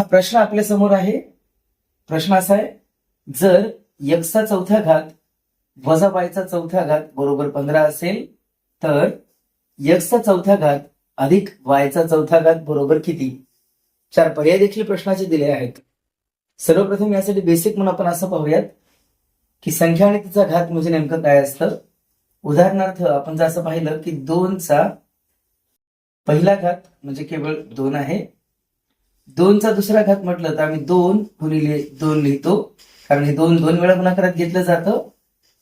हा प्रश्न आपल्यासमोर आहे. प्रश्न असा आहे जर यक्सचा चौथा घात वजा बायचा चौथा घात बरोबर पंधरा असेल तर यक्सचा चौथा घात अधिक वायचा चौथा घात बरोबर किती? चार पर्याय देखील प्रश्नाचे दिले आहेत. सर्वप्रथम यासाठी बेसिक म्हणून आपण असं पाहूयात की संख्या आणि तिचा घात म्हणजे नेमकं काय असतं? उदाहरणार्थ आपण जर असं पाहिलं की दोनचा पहिला घात म्हणजे केवळ दोन आहे दोनचा दुसरा घात म्हटलं तर आम्ही दोन गुणिले दोन लिहितो. कारण हे दोन दोन वेळा गुणाकारात घेतलं जातं.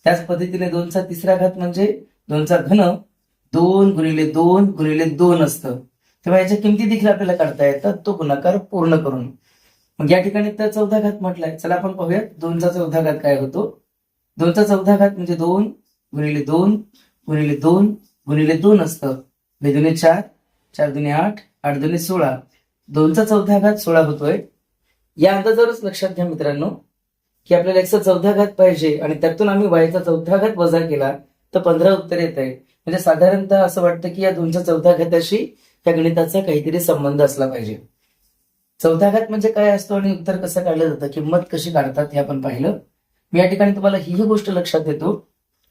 त्याच पद्धतीने दोनचा तिसरा घात म्हणजे दोनचा घन दोन गुणिले दोन गुणिले दोन असतं. तेव्हा याच्या किमती देखील आपल्याला काढता येतात. तो गुणाकार पूर्ण करून. मग या ठिकाणी तर चौदा घात म्हटलाय. चला आपण पाहूयात. दोनचा चौदा घात काय होतो? दोनचा चौदा घात म्हणजे दोन गुणिले दोन गुणिले दोन गुणिले दोन असतं. दोन्ही चार चार दोन्ही आठ आठ दोन्ही सोळा. दोनचा चौथा घात सोळा होतोय. या अंदाजावरच लक्षात घ्या मित्रांनो की आपल्याला एकशे चौथा घात पाहिजे आणि त्यातून आम्ही वायचा चौथा घात वजा केला तर पंधरा उत्तर येत आहे. म्हणजे साधारणतः असं वाटतं की या दोनच्या चौथा घाताशी या गणिताचा काहीतरी संबंध असला पाहिजे. चौथा घात म्हणजे काय असतो आणि उत्तर कसं काढलं जातं किंमत कशी काढतात हे आपण पाहिलं. मी या ठिकाणी तुम्हाला ही गोष्ट लक्षात देतो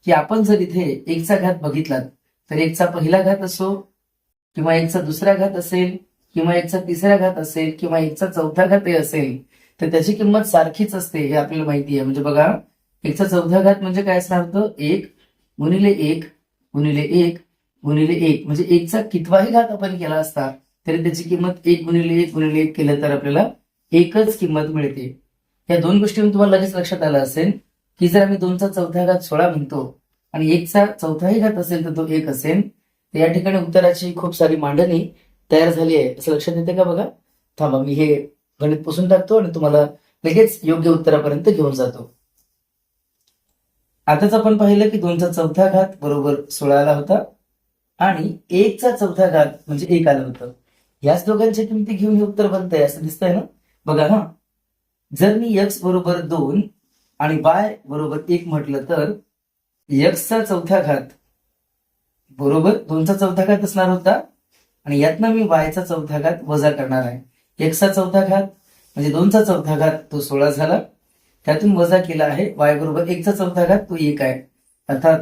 की आपण जर इथे एकचा घात बघितलात तर एकचा पहिला घात असो किंवा एकचा दुसरा घात असेल किंवा एकचा तिसरा घात असेल किंवा एकचा चौथा घात असेल तर त्याची किंमत सारखीच असते हे आपल्याला माहिती आहे. म्हणजे बघा एकचा चौथा घात म्हणजे काय असणार होतं? एक गुणिले एक गुणिले एक गुणिले एक. म्हणजे एकचा कितवाही घात आपण केला असता तरी त्याची किंमत एक गुणिले एक गुणिले एक केलं तर आपल्याला एकच किंमत मिळते. या दोन गोष्टीवरून तुम्हाला लगेच लक्षात आलं असेल की जर आम्ही दोनचा चौथा घात सोळा म्हणतो आणि एकचा चौथाही घात असेल तर तो एक असेल तर या ठिकाणी उत्तराची खूप सारी मांडणी तयार झाली आहे. असं लक्षात येते का बघा? थांबा मी हे गणित पुसून टाकतो आणि तुम्हाला लगेच योग्य उत्तरापर्यंत घेऊन जातो. आताच आपण पाहिलं की दोनचा चौथा घात बरोबर सोळा आला होता आणि एकचा चौथा घात म्हणजे एक आलं होतं. याच दोघांच्या किमती घेऊन हे उत्तर बनतंय असं दिसतंय ना? बघा हा. जर मी यक्स बरोबर दोन आणि वाय बरोबर एक म्हटलं तर यक्सचा चौथा घात बरोबर दोनचा चौथा घात असणार होता आणि यातनं मी वायचा चौथा घात वजा करणार आहे. एकचा चौथा घात म्हणजे दोनचा चौथा घात तो सोळा झाला. त्यातून वजा केला आहे वाय बरोबर एकचा चौथा घात तो एक आहे. अर्थात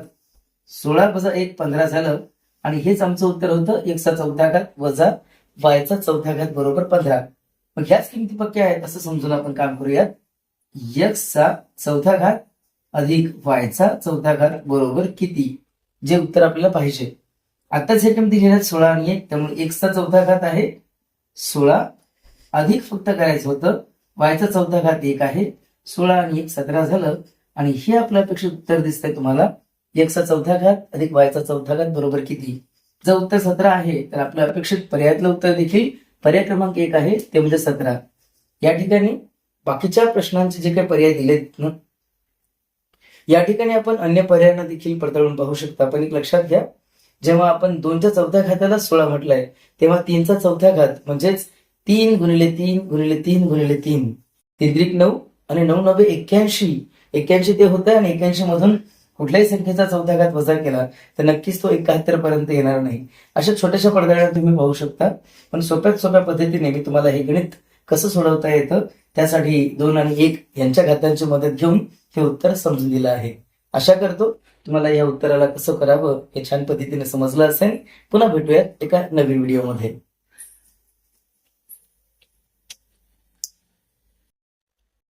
सोळा वजा एक पंधरा झालं आणि हेच आमचं उत्तर होतं एकचा चौथा घात वजा वायचा चौथा घात बरोबर पंधरा. मग ह्याच किमती पक्क्या आहेत असं समजून आपण काम करूयात. यक्सचा चौथा घात अधिक वायचा चौथा घात बरोबर किती? जे उत्तर आपल्याला पाहिजे. आताच हे किमती सोळा आणि एक. त्यामुळे एकचा चौथा घात आहे सोळा. अधिक फक्त करायचं होतं वायचा चौथा घात एक आहे सोळा आणि एक सतरा झालं. आणि हे आपलं अपेक्षित उत्तर दिसतंय तुम्हाला. एकचा चौथा घात अधिक वायचा चौथा घात बरोबर किती? जर उत्तर सतरा आहे तर आपलं अपेक्षित पर्यायातलं उत्तर देखील पर्याय क्रमांक एक आहे ते म्हणजे सतरा. या ठिकाणी बाकीच्या प्रश्नांचे जे काही पर्याय दिलेत ना या ठिकाणी आपण अन्य पर्यायांना देखील पडताळून पाहू शकता. पण एक लक्षात घ्या जेव्हा आपण दोनच्या चौथ्या घाताला सोळा म्हटलंय तेव्हा तीनचा चौथा घात म्हणजेच तीन गुणिले तीन गुणिले तीन गुणिले तीन. तिद्रिक नऊ आणि नऊ नव्हे एक्क्याऐंशी. एक्क्याऐंशी ते होतं आणि एक्क्याऐंशी मधून कुठल्याही संख्येचा चौथा घात वजा केला तर नक्कीच तो एकाहत्तर पर्यंत येणार नाही. अशा छोट्याशा पडद्याला तुम्ही पाहू शकता. पण सोप्यात सोप्या पद्धतीने मी तुम्हाला हे गणित कसं सोडवता येतं त्यासाठी दोन आणि एक यांच्या घातांची मदत घेऊन हे उत्तर समजून दिलं आहे. आशा करतो तुम्हाला या उत्तराला कसं करावं हे छान पद्धतीने समजलं असेल. पुन्हा भेटूयात एका नवीन व्हिडिओमध्ये